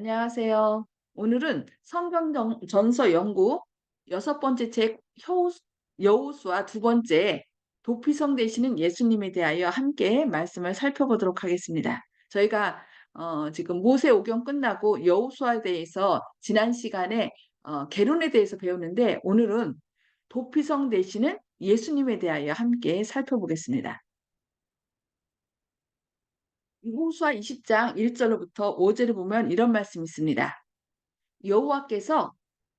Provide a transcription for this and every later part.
안녕하세요. 오늘은 성경 전- 전서 연구 여섯 번째 책 여호수아 두 번째 도피성 되시는 예수님에 대하여 함께 말씀을 살펴보도록 하겠습니다. 저희가 어, 지금 모세 오경 끝나고 여호수아에 대해서 지난 시간에 어, 계론에 대해서 배웠는데 오늘은 도피성 되시는 예수님에 대하여 함께 살펴보겠습니다. 여호수아 20장 1절로부터 5절을 보면 이런 말씀이 있습니다. 여호와께서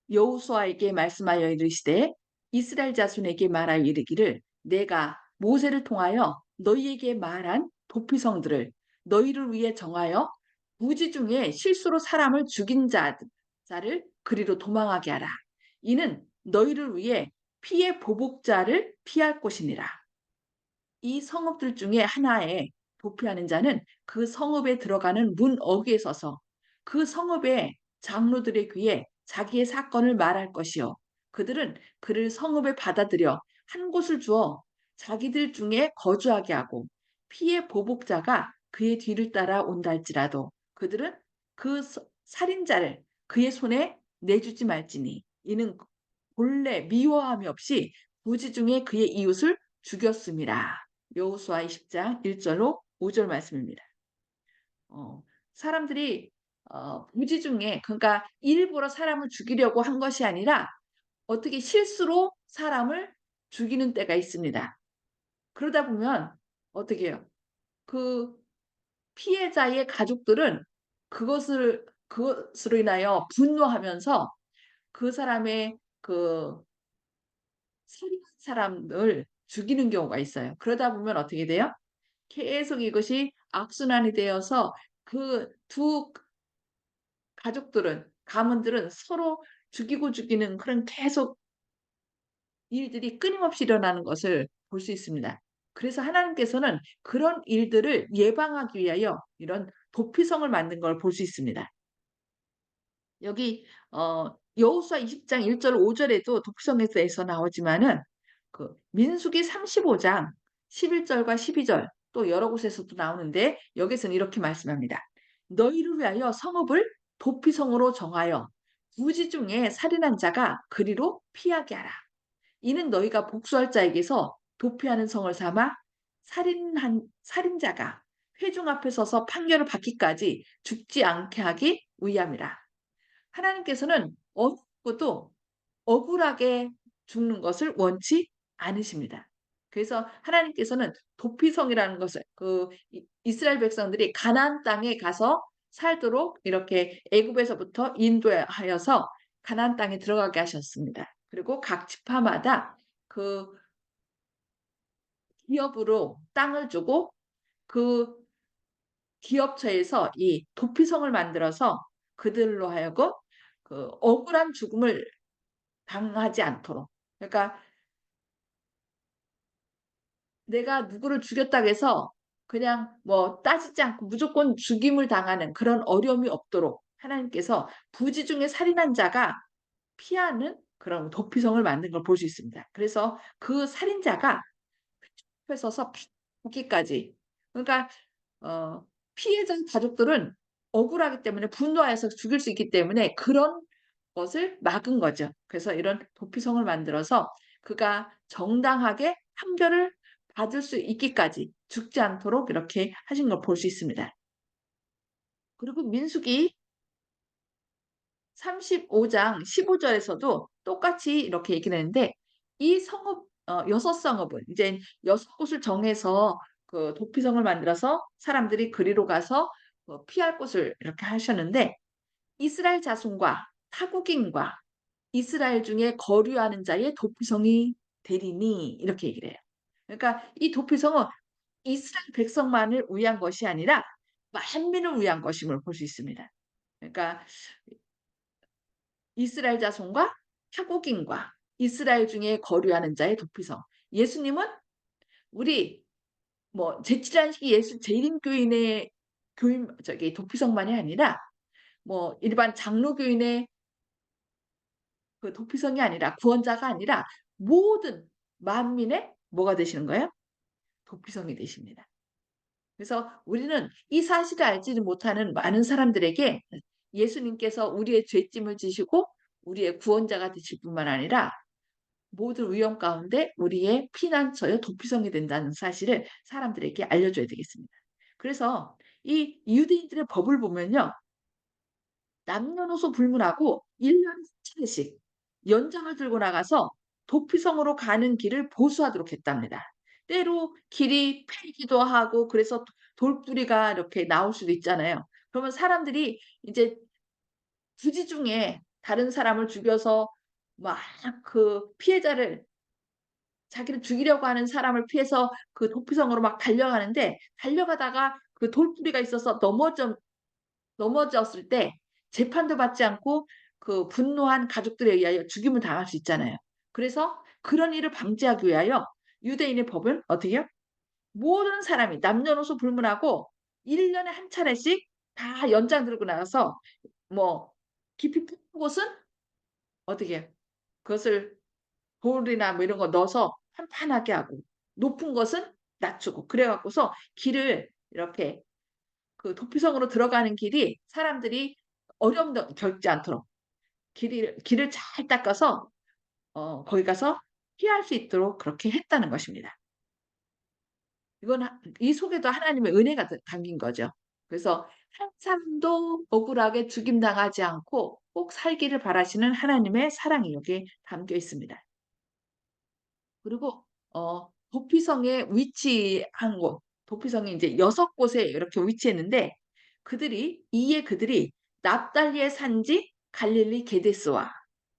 여호수아에게 말씀하여 이르시되 이스라엘 자손에게 말하여 이르기를 내가 모세를 통하여 너희에게 말한 도피성들을 너희를 위해 정하여 부지 중에 실수로 사람을 죽인 자, 자를 그리로 도망하게 하라. 이는 너희를 위해 피해 보복자를 피할 곳이니라. 이 성읍들 중에 하나에 도피하는 자는 그 성읍에 들어가는 문 어귀에 서서 그 성읍의 장로들의 귀에 자기의 사건을 말할 것이요. 그들은 그를 성읍에 받아들여 한 곳을 주어 자기들 중에 거주하게 하고 피해 보복자가 그의 뒤를 따라 온다 할지라도 그들은 그 살인자를 그의 손에 내주지 말지니 이는 본래 미워함이 없이 부지 중에 그의 이웃을 죽였습니다. 여호수아 20장 1절로 5절 말씀입니다. 어, 사람들이 어, 무지 중에 그러니까 일부러 사람을 죽이려고 한 것이 아니라 어떻게 실수로 사람을 죽이는 때가 있습니다. 그러다 보면 어떻게 해요? 그 피해자의 가족들은 그것을 그것으로 인하여 분노하면서 그 사람의 그 살인한 사람을 죽이는 경우가 있어요. 그러다 보면 어떻게 돼요? 계속 이것이 악순환이 되어서 그 두 가족들은 가문들은 서로 죽이고 죽이는 그런 계속 일들이 끊임없이 일어나는 것을 볼 수 있습니다. 그래서 하나님께서는 그런 일들을 예방하기 위하여 이런 도피성을 만든 걸 볼 수 있습니다. 여기 어 여호수아 20장 1절 5절에도 도피성에 대해서 나오지만은 그 민수기 35장 11절과 12절 또 여러 곳에서도 나오는데 여기서는 이렇게 말씀합니다. 너희를 위하여 성읍을 도피성으로 정하여 부지 중에 살인한 자가 그리로 피하게 하라. 이는 너희가 복수할 자에게서 도피하는 성을 삼아 살인한 살인자가 회중 앞에 서서 판결을 받기까지 죽지 않게 하기 위함이라. 하나님께서는 어긋도 억울하게 죽는 것을 원치 않으십니다. 그래서 하나님께서는 도피성이라는 것을 그 이스라엘 백성들이 가나안 땅에 가서 살도록 이렇게 애굽에서부터 인도하여서 가나안 땅에 들어가게 하셨습니다. 그리고 각 지파마다 그 기업으로 땅을 주고 그 기업처에서 이 도피성을 만들어서 그들로 하여금 그 억울한 죽음을 당하지 않도록. 그러니까 내가 누구를 죽였다고 해서 그냥 뭐 따지지 않고 무조건 죽임을 당하는 그런 어려움이 없도록 하나님께서 부지 중에 살인한 자가 피하는 그런 도피성을 만든 걸 볼 수 있습니다. 그래서 그 살인자가 앞에 서서 죽기까지 그러니까 어, 피해자 가족들은 억울하기 때문에 분노하여서 죽일 수 있기 때문에 그런 것을 막은 거죠. 그래서 이런 도피성을 만들어서 그가 정당하게 판결을 받을 수 있기까지 죽지 않도록 이렇게 하신 걸 볼 수 있습니다. 그리고 민숙이 35장 15절에서도 똑같이 이렇게 얘기를 했는데 이 성읍 어, 여섯 성읍은 이제 여섯 곳을 정해서 그 도피성을 만들어서 사람들이 그리로 가서 어, 피할 곳을 이렇게 하셨는데 이스라엘 자손과 타국인과 이스라엘 중에 거류하는 자의 도피성이 되리니 이렇게 얘기를 해요. 그러니까 이 도피성은 이스라엘 백성만을 위한 것이 아니라 만민을 위한 것임을 볼 수 있습니다. 그러니까 이스라엘 자손과 타국인과 이스라엘 중에 거류하는 자의 도피성. 예수님은 우리 뭐 제칠한식이 예수 재림교인의 교인 저기 도피성만이 아니라 뭐 일반 장로교인의 그 도피성이 아니라 구원자가 아니라 모든 만민의 뭐가 되시는 거예요? 도피성이 되십니다. 그래서 우리는 이 사실을 알지는 못하는 많은 사람들에게 예수님께서 우리의 죄짐을 지시고 우리의 구원자가 되실 뿐만 아니라 모든 위험 가운데 우리의 피난처여 도피성이 된다는 사실을 사람들에게 알려줘야 되겠습니다. 그래서 이 유대인들의 법을 보면요. 남녀노소 불문하고 1년에 3차례씩 연장을 들고 나가서 도피성으로 가는 길을 보수하도록 했답니다. 때로 길이 패기도 하고 그래서 돌뿌리가 이렇게 나올 수도 있잖아요. 그러면 사람들이 이제 부지 중에 다른 사람을 죽여서 막 그 피해자를 자기를 죽이려고 하는 사람을 피해서 그 도피성으로 막 달려가는데 달려가다가 그 돌뿌리가 있어서 넘어져 넘어졌을 때 재판도 받지 않고 그 분노한 가족들에 의하여 죽임을 당할 수 있잖아요. 그래서 그런 일을 방지하기 위하여 유대인의 법은 어떻게 해요? 모든 사람이 남녀노소 불문하고 1 년에 한 차례씩 다 연장 들고 나가서 뭐 깊이 푹 곳은 어떻게? 그것을 돌이나 뭐 이런 거 넣어서 판판하게 하고 높은 것은 낮추고 그래 갖고서 길을 이렇게 그 도피성으로 들어가는 길이 사람들이 어려움도 겪지 않도록 길이 길을 잘 닦아서 어 거기 가서 피할 수 있도록 그렇게 했다는 것입니다. 이건 하이 속에도 하나님의 은혜가 드 담긴 거죠. 그래서 한 사람도 억울하게 죽임당하지 않고 꼭 살기를 바라시는 하나님의 사랑이 여기에 담겨 있습니다. 그리고 어 도피성에 위치한 곳 도피성이 인제 6 곳에 이렇게 위치했는데 그들이 이에 그들이 납달리의 산지 갈릴리 게데스와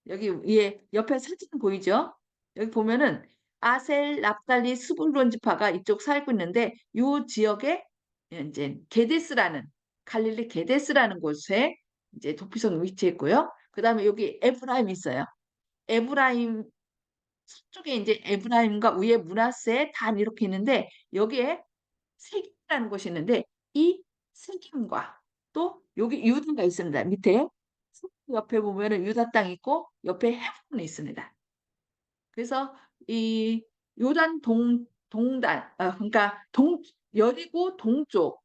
여기 위에 옆에 사진 보이죠? 여기 보면은 아셀, 납달리, 스불론 지파가 이쪽 살고 있는데 요 지역에 인제 게데스라는 갈릴리 게데스라는 곳에 이제 도피성이 위치했고요. 그 다음에 여기 에브라임이 있어요. 에브라임 서쪽에 인제 에브라임과 위에 므낫세, 단 이렇게 있는데 여기에 세겜이라는 곳이 있는데 이 세겜과 또 여기 유다가 있습니다. 밑에 옆에 보면은 유다 땅이 있고 옆에 헤브론이 있습니다. 그래서 이 요단 동 동단 아 그러니까 동 여리고 동쪽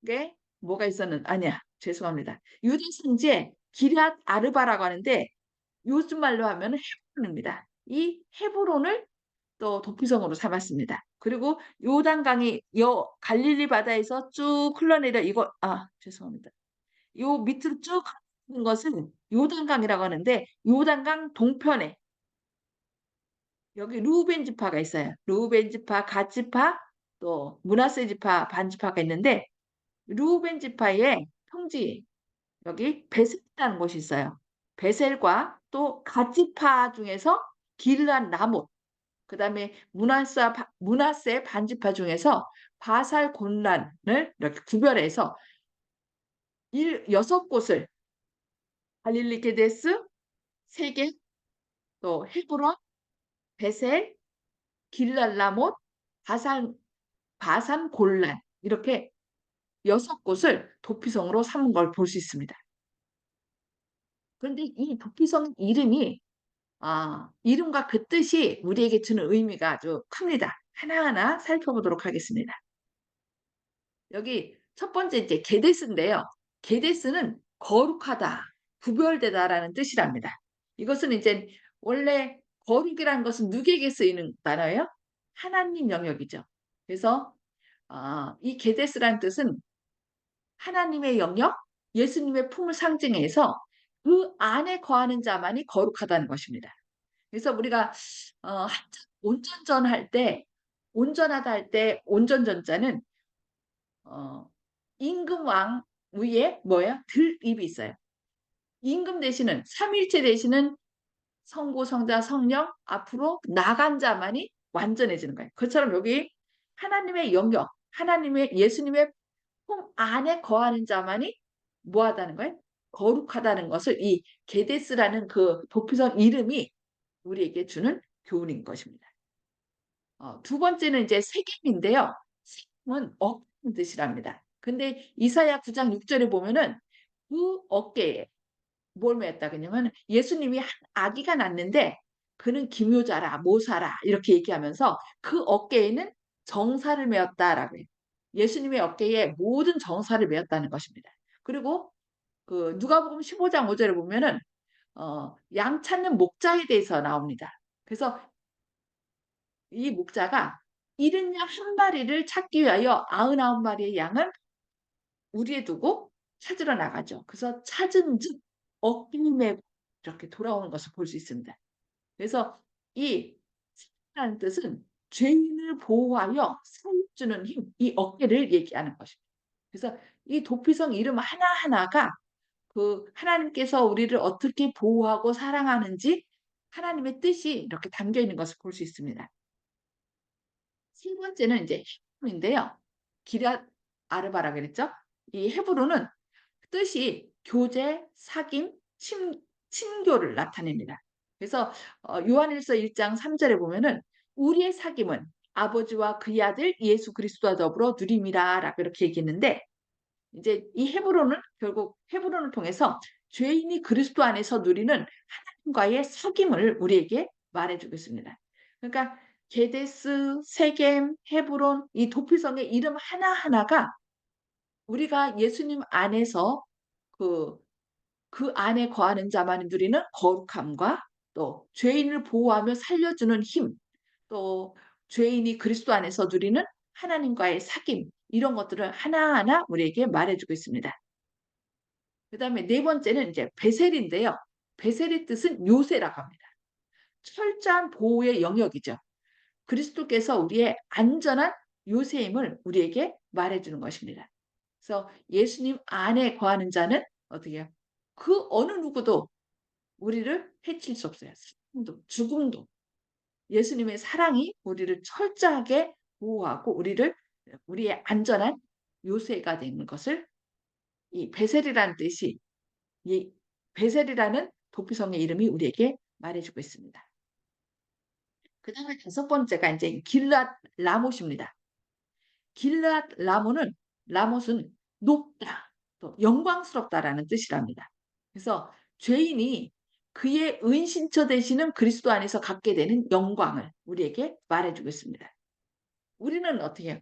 그게 뭐가 있었는 아니야. 죄송합니다. 유다 성지에 기럇 아르바라고 하는데 요즘 말로 하면은 헤브론입니다. 이 헤브론을 또 도피성으로 삼았습니다. 그리고 요단강이 여 갈릴리 바다에서 쭉 흘러내려 이거 아 죄송합니다. 요 밑으로 쭉 흐르는 것은 요단강이라고 하는데 요단강 동편에 여기 루벤 지파가 있어요. 루벤 지파, 갓 지파, 또 므낫세 지파 반 지파가 있는데 루벤 지파의 평지 여기 베셀이라는 곳이 있어요. 베셀과 또 갓 지파 중에서 길르앗 라못 그 다음에 므낫사 바 므낫세 반 지파 중에서 바살 곤란을 이렇게 구별해서 일6 곳을 갈릴리 게데스, 세겜, 또 헤브론, 베셀, 길르앗 라못, 바산 바산 골란 이렇게 6 곳을 도피성으로 삼은 걸 볼 수 있습니다. 그런데 이 도피성 이름이 아 이름과 그 뜻이 우리에게 주는 의미가 아주 큽니다. 하나하나 살펴보도록 하겠습니다. 여기 첫 번째 이제 게데스인데요. 게데스는 거룩하다, 구별되다라는 뜻이랍니다. 이것은 이제 원래 거룩이라는 것은 누구에게 쓰이는 단어예요? 하나님 영역이죠. 그래서 아 이 게데스라는 뜻은 하나님의 영역, 예수님의 품을 상징해서 그 안에 거하는 자만이 거룩하다는 것입니다. 그래서 우리가 어 온전전 할 때 온전하다 할 때 온전전자는 어 임금 왕 위에 뭐예요? 들입이 있어요. 임금 되시는 삼위일체 되시는 성부, 성자, 성령 앞으로 나간 자만이 완전해지는 거예요. 그처럼 여기 하나님의 영역, 하나님의 예수님의 품 안에 거하는 자만이 뭐 하다는 거예요? 거룩하다는 것을 이 게데스라는 그 도피성 이름이 우리에게 주는 교훈인 것입니다. 어, 두 번째는 이제 세겜인데요. 세겜은 어깨는 뜻이랍니다. 근데 이사야 9장 6절에 보면은 그 어깨에 뭘 메었다 그러냐면 예수님이 한 아기가 낳는데 그는 기묘자라 모사라 이렇게 얘기하면서 그 어깨에는 정사를 메었다라고 해요. 예수님의 어깨에 모든 정사를 메었다는 것입니다. 그리고 그 누가복음 15장 5절에 보면은 어, 양 찾는 목자에 대해서 나옵니다. 그래서 이 목자가 잃은 양한 마리를 찾기 위하여 99마리의 양을 우리에 두고 찾으러 나가죠. 그래서 찾은 즉 메고 이렇게 돌아오는 것을 볼 수 있습니다. 그래서 이 라는 뜻은 죄인을 보호하여 살려주는 힘, 이 어깨를 얘기하는 것입니다. 그래서 이 도피성 이름 하나하나가 그 하나님께서 우리를 어떻게 보호하고 사랑하는지 하나님의 뜻이 이렇게 담겨 있는 것을 볼 수 있습니다. 세 번째는 이제 헤브론인데요. 기랏 아르바라 그랬죠? 이 헤브론은 뜻이 교제, 사귐, 친, 친교를 나타냅니다. 그래서 어, 요한일서 1장 3절에 보면은 우리의 사귐은 아버지와 그의 아들 예수 그리스도와 더불어 누림이라 라고 이렇게 얘기했는데 이제 이 헤브론은 결국 헤브론을 통해서 죄인이 그리스도 안에서 누리는 하나님과의 사귐을 우리에게 말해주고 있습니다. 그러니까 게데스, 세겜, 헤브론 이 도피성의 이름 하나하나가 우리가 예수님 안에서 그, 그 안에 거하는 자만 누리는 거룩함과 또 죄인을 보호하며 살려주는 힘, 또 죄인이 그리스도 안에서 누리는 하나님과의 사귐, 이런 것들을 하나하나 우리에게 말해주고 있습니다. 그 다음에 네 번째는 이제 베셀인데요. 베셀의 뜻은 요새라고 합니다. 철저한 보호의 영역이죠. 그리스도께서 우리의 안전한 요새임을 우리에게 말해주는 것입니다. 그래서 예수님 안에 거하는 자는 어떻게 해요? 그 어느 누구도 우리를 해칠 수 없어요. 죽음도, 죽음도. 예수님의 사랑이 우리를 철저하게 보호하고 우리를 우리의 안전한 요새가 되는 것을 이 베셀이라는 뜻이 이 베셀이라는 도피성의 이름이 우리에게 말해주고 있습니다. 그 다음에 다섯 번째가 이제 길랏 라못입니다. 길랏 라못은 라못은 높다, 또 영광스럽다라는 뜻이랍니다. 그래서 죄인이 그의 은신처 되시는 그리스도 안에서 갖게 되는 영광을 우리에게 말해주고 있습니다. 우리는 어떻게 해요?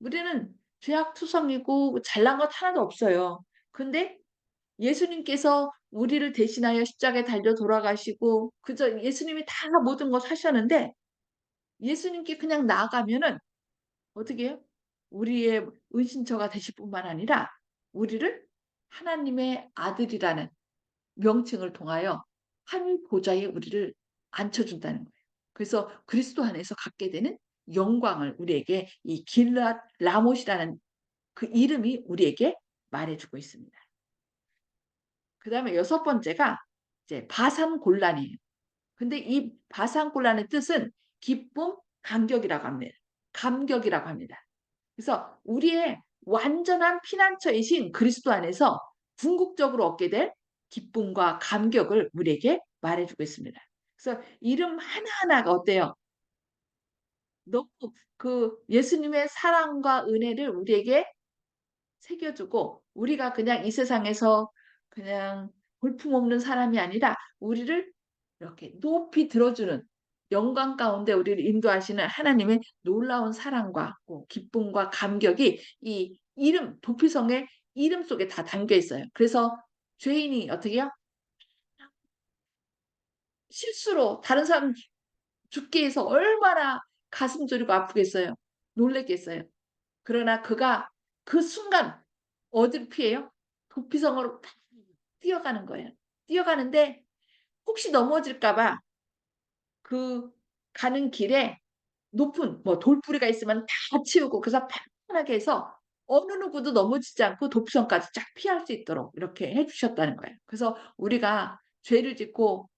우리는 죄악투성이고 잘난 것 하나도 없어요. 근데 예수님께서 우리를 대신하여 십자가에 달려 돌아가시고 그저 예수님이 다 모든 것 하셨는데 예수님께 그냥 나아가면은 어떻게 해요? 우리의 은신처가 되실 뿐만 아니라 우리를 하나님의 아들이라는 명칭을 통하여 하늘 보좌에 우리를 앉혀준다는 거예요. 그래서 그리스도 안에서 갖게 되는 영광을 우리에게 이 길랏 라못이라는 그 이름이 우리에게 말해주고 있습니다. 그 다음에 여섯 번째가 이제 바산 곤란이에요. 근데 이 바산 곤란의 뜻은 기쁨, 감격이라고 합니다. 감격이라고 합니다. 그래서 우리의 완전한 피난처이신 그리스도 안에서 궁극적으로 얻게 될 기쁨과 감격을 우리에게 말해주고 있습니다. 그래서 이름 하나하나가 어때요? 너무 그 예수님의 사랑과 은혜를 우리에게 새겨주고 우리가 그냥 이 세상에서 그냥 볼품없는 사람이 아니라 우리를 이렇게 높이 들어주는 영광 가운데 우리를 인도하시는 하나님의 놀라운 사랑과 기쁨과 감격이 이 이름 도피성의 이름 속에 다 담겨 있어요. 그래서 죄인이 어떻게 해요? 실수로 다른 사람 죽게 해서 얼마나 가슴 저리고 아프겠어요. 놀랬겠어요. 그러나 그가 그 순간 어디를 피해요? 도피성으로 뛰어가는 거예요. 뛰어가는데 혹시 넘어질까 봐 그 가는 길에 높은 뭐 돌뿌리가 있으면 다 치우고 그래서 편하게 해서 어느 누구도 넘어지지 않고 도피성까지 쫙 피할 수 있도록 이렇게 해주셨다는 거예요. 그래서 우리가 죄를 짓고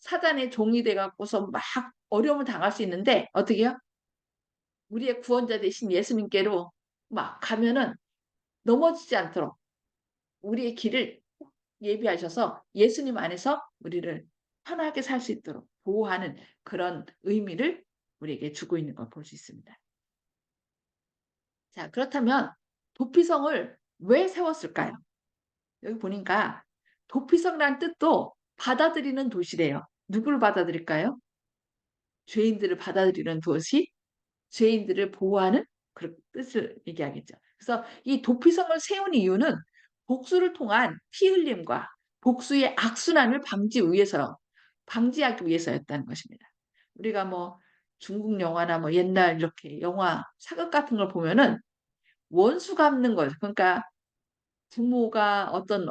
사단의 종이 돼갖고서 막 어려움을 당할 수 있는데 어떻게 해요? 우리의 구원자 되신 예수님께로 막 가면은 넘어지지 않도록 우리의 길을 예비하셔서 예수님 안에서 우리를 편하게 살 수 있도록 보호하는 그런 의미를 우리에게 주고 있는 걸 볼 수 있습니다. 자, 그렇다면 도피성을 왜 세웠을까요? 여기 보니까 도피성이라는 뜻도 받아들이는 도시래요. 누구를 받아들일까요? 죄인들을 받아들이는 도시, 죄인들을 보호하는 그런 뜻을 얘기하겠죠. 그래서 이 도피성을 세운 이유는 복수를 통한 피 흘림과 복수의 악순환을 방지 위해서 방지하기 위해서였다는 것입니다. 우리가 뭐 중국 영화나 뭐 옛날 이렇게 영화 사극 같은 걸 보면은 원수 갚는 거죠. 그러니까 부모가 어떤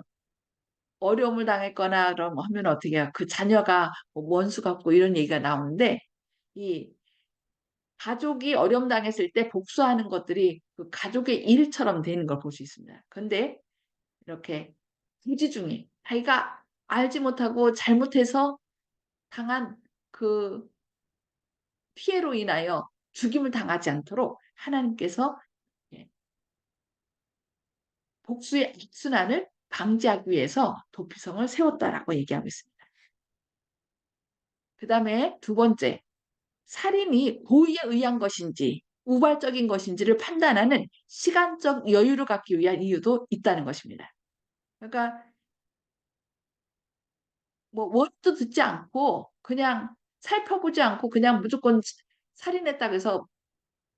어려움을 당했거나 그럼 하면 어떻게 해요? 그 자녀가 뭐 원수 갚고 이런 얘기가 나오는데 이 가족이 어려움 당했을 때 복수하는 것들이 그 가족의 일처럼 되는 걸 볼 수 있습니다. 근데 이렇게 부지 중에 자기가 알지 못하고 잘못해서 당한 그 피해로 인하여 죽임을 당하지 않도록 하나님께서 예, 복수의 악순환을 방지하기 위해서 도피성을 세웠다라고 얘기하고 있습니다. 그 다음에 두 번째, 살인이 고의에 의한 것인지 우발적인 것인지를 판단하는 시간적 여유를 갖기 위한 이유도 있다는 것입니다. 그러니까 뭐 원도 듣지 않고 그냥 살펴보지 않고 그냥 무조건 살인했다고 해서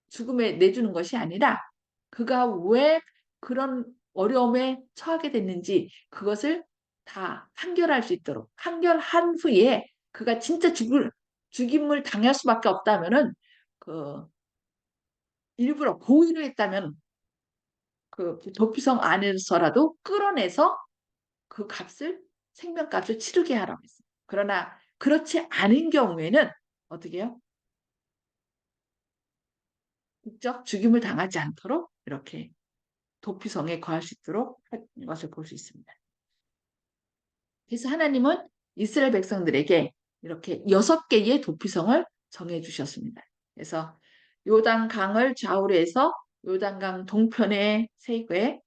죽음에 내주는 것이 아니라 그가 왜 그런 어려움에 처하게 됐는지 그것을 다 판결할 수 있도록 판결한 후에 그가 진짜 죽을 죽임을 당할 수밖에 없다면은 그 일부러 고의로 했다면 그 도피성 안에서라도 끌어내서 그 값을 생명값을 치르게 하라고 했어요. 그러나 그렇지 않은 경우에는 어떻게 해요? 직접 죽임을 당하지 않도록 이렇게 도피성에 거할 수 있도록 한 것을 볼 수 있습니다. 그래서 하나님은 이스라엘 백성들에게 이렇게 여섯 개의 도피성을 정해 주셨습니다. 그래서 요단 강을 좌우로 해서 요단강 동편에 세 개,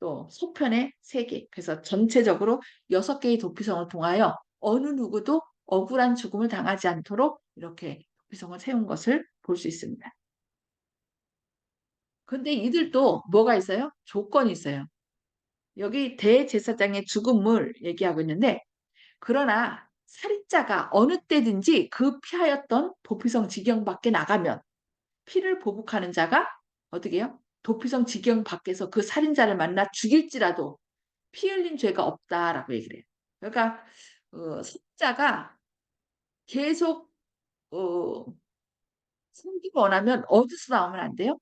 또 서편에 세 개. 그래서 전체적으로 여섯 개의 도피성을 통하여 어느 누구도 억울한 죽음을 당하지 않도록 이렇게 도피성을 세운 것을 볼 수 있습니다. 근데 이들도 뭐가 있어요? 조건이 있어요. 여기 대제사장의 죽음을 얘기하고 있는데 그러나 살인자가 어느 때든지 그 피하였던 도피성 지경 밖에 나가면 피를 보복하는 자가 어떻게 해요? 도피성 지경 밖에서 그 살인자를 만나 죽일지라도 피 흘린 죄가 없다라고 얘기를 해요. 그러니까 어, 살인자가 계속 어, 숨기기 원하면 어디서 나오면 안 돼요?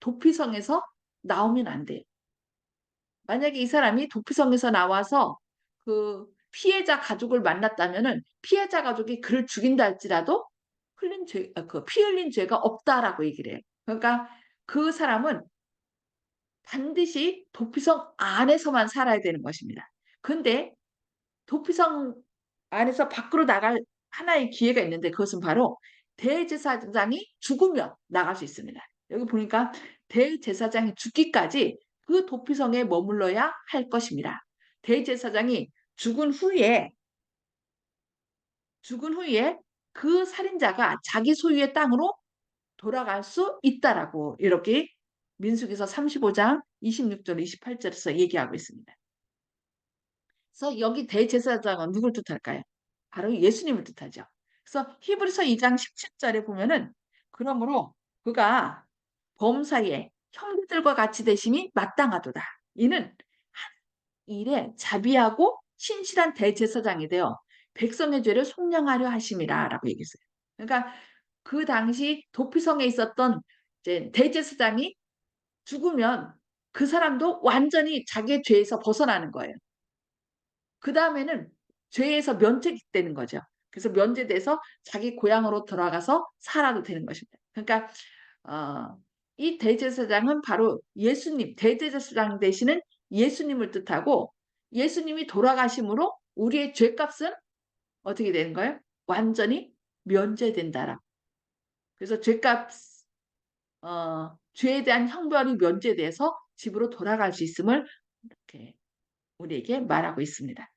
도피성에서 나오면 안 돼요. 만약에 이 사람이 도피성에서 나와서 그 피해자 가족을 만났다면은 피해자 가족이 그를 죽인다 할지라도 흘린 죄, 아, 그피 흘린 죄가 없다라고 얘기를 해요. 그러니까 그 사람은 반드시 도피성 안에서만 살아야 되는 것입니다. 근데 도피성 안에서 밖으로 나갈 하나의 기회가 있는데 그것은 바로 대제사장이 죽으면 나갈 수 있습니다. 여기 보니까 대제사장이 죽기까지 그 도피성에 머물러야 할 것입니다. 대제사장이 죽은 후에 죽은 후에 그 살인자가 자기 소유의 땅으로 돌아갈 수 있다라고 이렇게 민수기서 35장 26절 28절에서 얘기하고 있습니다. 그래서 여기 대제사장은 누굴 뜻할까요? 바로 예수님을 뜻하죠. 그래서 히브리서 2장 17절에 보면은 그러므로 그가 범사에 형제들과 같이 되심이 마땅하도다. 이는 한 일에 자비하고 신실한 대제사장이 되어 백성의 죄를 속량하려 하심이라 라고 얘기했어요. 그러니까 그 당시 도피성에 있었던 대제사장이 죽으면 그 사람도 완전히 자기의 죄에서 벗어나는 거예요. 그 다음에는 죄에서 면책되는 거죠. 그래서 면제돼서 자기 고향으로 돌아가서 살아도 되는 것입니다. 그러니까 어, 이 대제사장은 바로 예수님, 대제사장 되시는 예수님을 뜻하고 예수님이 돌아가심으로 우리의 죄값은 어떻게 되는 거예요? 완전히 면제된다라. 그래서 죄값, 어, 죄에 대한 형벌이 면제돼서 집으로 돌아갈 수 있음을 이렇게 우리에게 말하고 있습니다.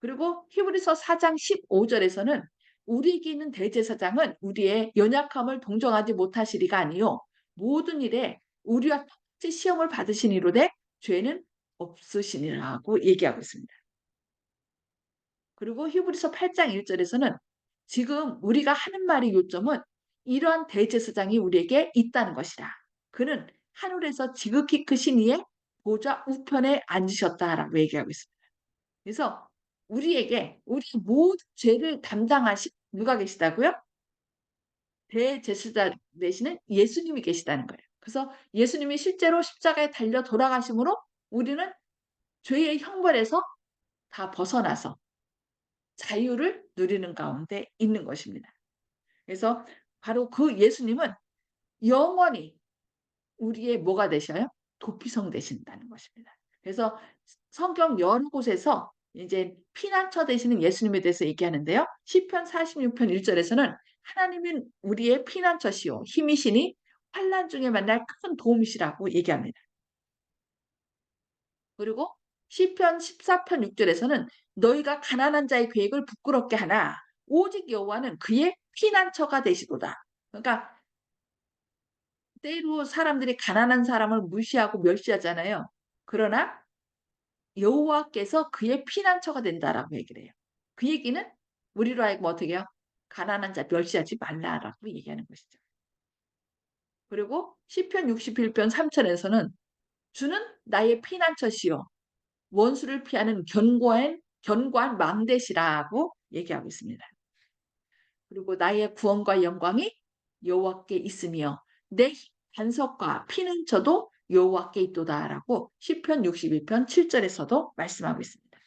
그리고 히브리서 4장 15절에서는 우리에게 있는 대제사장은 우리의 연약함을 동정하지 못하시리가 아니요 모든 일에 우리와 똑같이 시험을 받으시니로되 죄는 없으시니라고 얘기하고 있습니다. 그리고 히브리서 8장 1절에서는 지금 우리가 하는 말의 요점은 이러한 대제사장이 우리에게 있다는 것이다. 그는 하늘에서 지극히 크신 이의 보좌 우편에 앉으셨다라고 얘기하고 있습니다. 그래서 우리에게 우리 모든 죄를 담당하신 누가 계시다고요? 대제사장 되시는 예수님이 계시다는 거예요. 그래서 예수님이 실제로 십자가에 달려 돌아가심으로 우리는 죄의 형벌에서 다 벗어나서 자유를 누리는 가운데 있는 것입니다. 그래서 바로 그 예수님은 영원히 우리의 뭐가 되셔요? 도피성 되신다는 것입니다. 그래서 성경 여러 곳에서 이제 피난처 되시는 예수님에 대해서 얘기하는데요. 시편 46편 1절에서는 하나님은 우리의 피난처시요 힘이시니 환란 중에 만날 큰 도움이시라고 얘기합니다. 그리고 시편 14편 6절에서는 너희가 가난한 자의 계획을 부끄럽게 하나 오직 여호와는 그의 피난처가 되시도다. 그러니까 때로 사람들이 가난한 사람을 무시하고 멸시하잖아요. 그러나 여호와께서 그의 피난처가 된다라고 얘기를 해요. 그 얘기는 우리로 하여금 어떻게 해요? 가난한 자 멸시하지 말라라고 얘기하는 것이죠. 그리고 시편 61편 3천에서는 주는 나의 피난처시요 원수를 피하는 견고한 견고한 망대시라고 얘기하고 있습니다. 그리고 나의 구원과 영광이 여호와께 있으며 내 반석과 피난처도 여호와께 있도다라고 시편 61편 7절에서도 말씀하고 있습니다.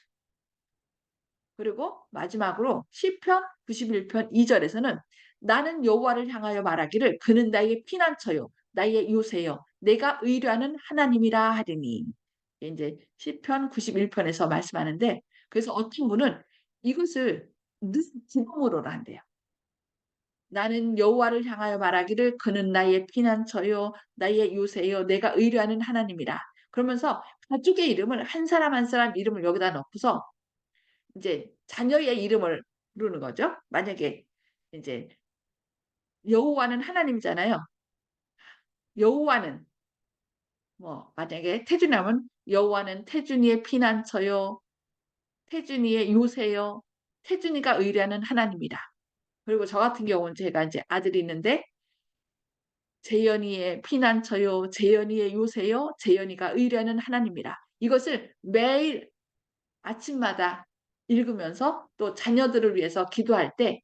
그리고 마지막으로 시편 91편 2절에서는 나는 여호와를 향하여 말하기를 그는 나의 피난처요 나의 요새요 내가 의뢰하는 하나님이라 하리니 이제 시편 91편에서 말씀하는데 그래서 어떤 분은 이것을 늘 기쁨으로 한대요. 나는 여호와를 향하여 말하기를 그는 나의 피난처요 나의 요새요 내가 의뢰하는 하나님이라. 그러면서 가족의 이름을 한 사람 한 사람 이름을 여기다 넣고서 이제 자녀의 이름을 부르는 거죠. 만약에 이제 여호와는 하나님이잖아요. 여호와는 뭐 만약에 태준하면 여호와는 태준이의 피난처요. 태준이의 요새요. 태준이가 의뢰하는 하나님이다. 그리고 저 같은 경우는 제가 이제 아들이 있는데 재현이의 피난처요. 재현이의 요새요. 재현이가 의뢰하는 하나님이라. 이것을 매일 아침마다 읽으면서 또 자녀들을 위해서 기도할 때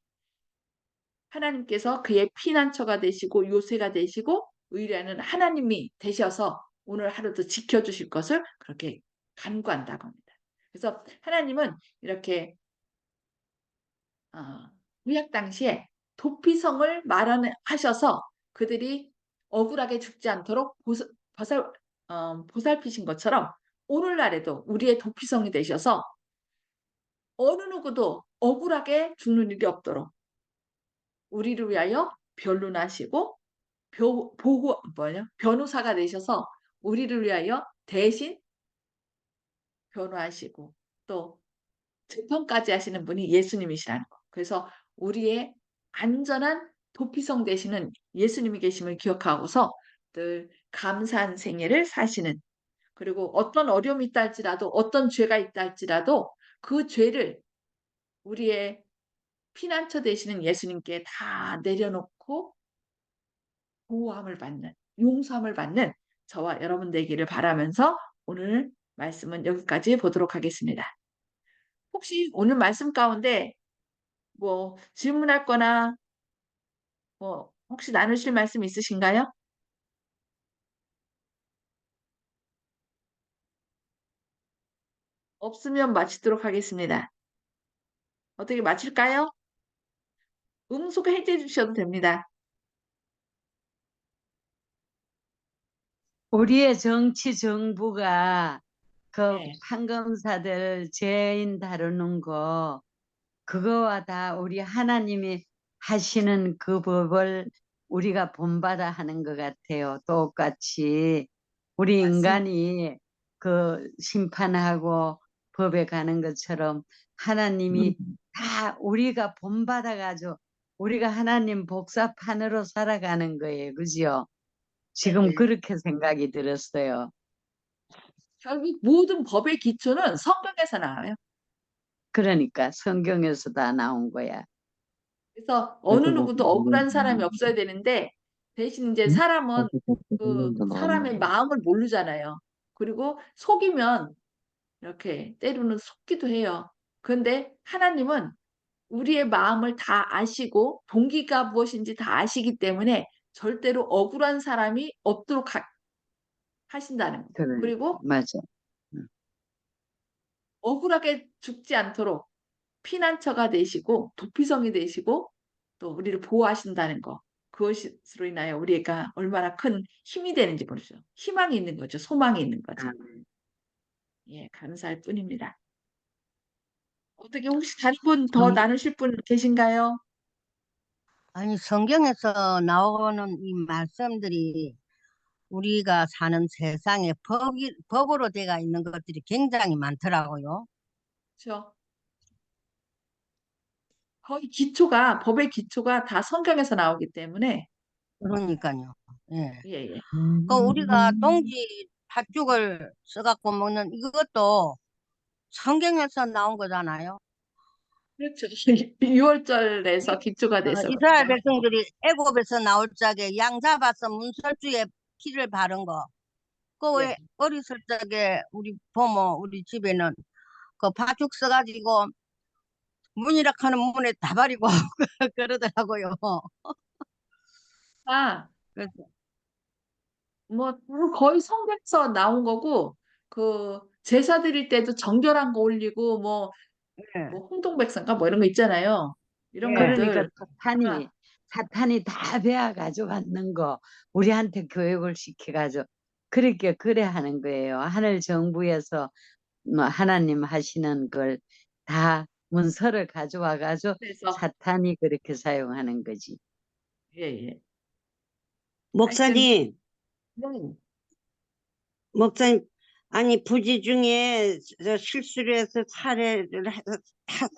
하나님께서 그의 피난처가 되시고 요새가 되시고 의뢰하는 하나님이 되셔서 오늘 하루도 지켜주실 것을 그렇게 간구한다고 합니다. 그래서 하나님은 이렇게 어, 구약 당시에 도피성을 마련하셔서 그들이 억울하게 죽지 않도록 보살, 보살, 어, 보살피신 것처럼 오늘날에도 우리의 도피성이 되셔서 어느 누구도 억울하게 죽는 일이 없도록 우리를 위하여 변론하시고 변호사가 되셔서 우리를 위하여 대신 변호하시고 또 재판까지 하시는 분이 예수님이시라는 거. 그래서 우리의 안전한 도피성 되시는 예수님이 계심을 기억하고서 늘 감사한 생애를 사시는 그리고 어떤 어려움이 있다 할지라도 어떤 죄가 있다 할지라도 그 죄를 우리의 피난처 되시는 예수님께 다 내려놓고 보호함을 받는 용서함을 받는 저와 여러분 되기를 바라면서 오늘 말씀은 여기까지 보도록 하겠습니다. 혹시 오늘 말씀 가운데 뭐 질문할 거나 뭐 혹시 나누실 말씀 있으신가요? 없으면 마치도록 하겠습니다. 어떻게 마칠까요? 음속 해제 주셔도 됩니다. 우리의 정치 정부가 그 네. 판검사들 죄인 다루는 거 그거와 다 우리 하나님이 하시는 그 법을 우리가 본받아 하는 것 같아요. 똑같이 우리 맞습니다. 인간이 그 심판하고 법에 가는 것처럼 하나님이 음. 다 우리가 본받아 가지고 우리가 하나님 복사판으로 살아가는 거예요. 그죠? 지금 네. 그렇게 생각이 들었어요. 결국 모든 법의 기초는 성경에서 나와요. 그러니까 성경에서 다 나온 거야. 그래서 어느 그래서 누구도 뭐 억울한 사람이 음. 없어야 되는데 대신 이제 음? 사람은 그 사람의 마음을 모르잖아요. 그리고 속이면 이렇게 때로는 속기도 해요. 그런데 하나님은 우리의 마음을 다 아시고 동기가 무엇인지 다 아시기 때문에 절대로 억울한 사람이 없도록 하, 하신다는 거. 그래. 그리고 맞아. 억울하게 죽지 않도록 피난처가 되시고 도피성이 되시고 또 우리를 보호하신다는 거. 그것으로 인하여 우리가 얼마나 큰 힘이 되는지 보죠. 희망이 있는 거죠. 소망이 있는 거죠. 아, 예, 감사할 뿐입니다. 어떻게 혹시 다른 분더 음. 나누실 분 계신가요? 아니, 성경에서 나오는 이 말씀들이 우리가 사는 세상에 법이, 법으로 되어 있는 것들이 굉장히 많더라고요. 그렇죠. 거의 기초가 법의 기초가 다 성경에서 나오기 때문에 그러니까요. 예. 예, 예. 그 우리가 동지 팥죽을 써갖고 먹는 이것도 성경에서 나온 거잖아요. 그렇죠. 6월절에서 기초가 돼서 어, 이스라엘 그렇죠. 백성들이 애굽에서 나올 적에 양 잡아서 문설주에 피를 바른 거. 그왜 네. 어렸을 적에 우리 부모 우리 집에는 그 팥죽 써가지고 문이라 하는 문에 다 바리고 그러더라고요. 아, 그래서 뭐 거의 성경에서 나온 거고 그 제사 드릴 때도 정결한 거 올리고 뭐, 예. 뭐 홍동백성가 뭐 이런 거 있잖아요. 이런 예. 것들 그러니까 사탄이 아. 사탄이 다 배워 가져갔는 거 우리한테 교육을 시켜 가지고 그렇게 그래 하는 거예요. 하늘 정부에서 뭐 하나님 하시는 걸 다 문서를 가져와 가지고 그래서 사탄이 그렇게 사용하는 거지. 예, 예. 목사님, 음, 목사님, 아니, 부지 중에 저 실수를 해서 살해를 해-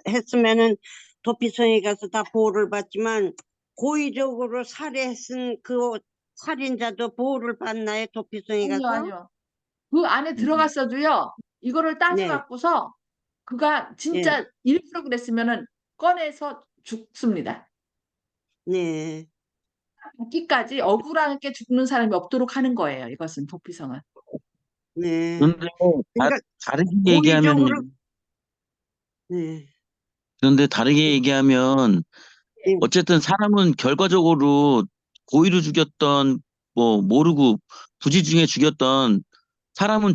했으면은 도피성에 가서 다 보호를 받지만 고의적으로 살해했은 그 살인자도 보호를 받나요? 도피성에 아니요, 가서? 아니요. 그 안에 들어갔어도요. 이거를 따져 네. 갖고서 그가 진짜 일부러 그랬으면은 꺼내서 죽습니다. 네, 죽기까지 억울하게 죽는 사람이 없도록 하는 거예요. 이것은 도피성은. 네. 그런데 다, 그러니까 다르게 얘기하면 고의적으로- 네, 그런데 다르게 얘기하면 네. 어쨌든 사람은 결과적으로 고의로 죽였던 뭐 모르고 부지 중에 죽였던 사람은